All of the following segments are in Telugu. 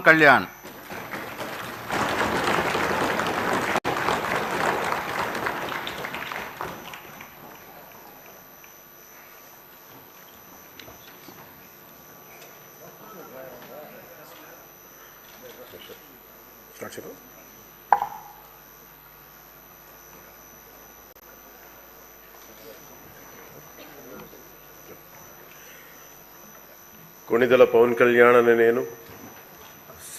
పవన్ కళ్యాణ్ సాక్షిలో కొణిదెల పవన్ కళ్యాణ్ అనే నేను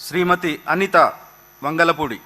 శ్రీమతి అనిత వంగలపూడి.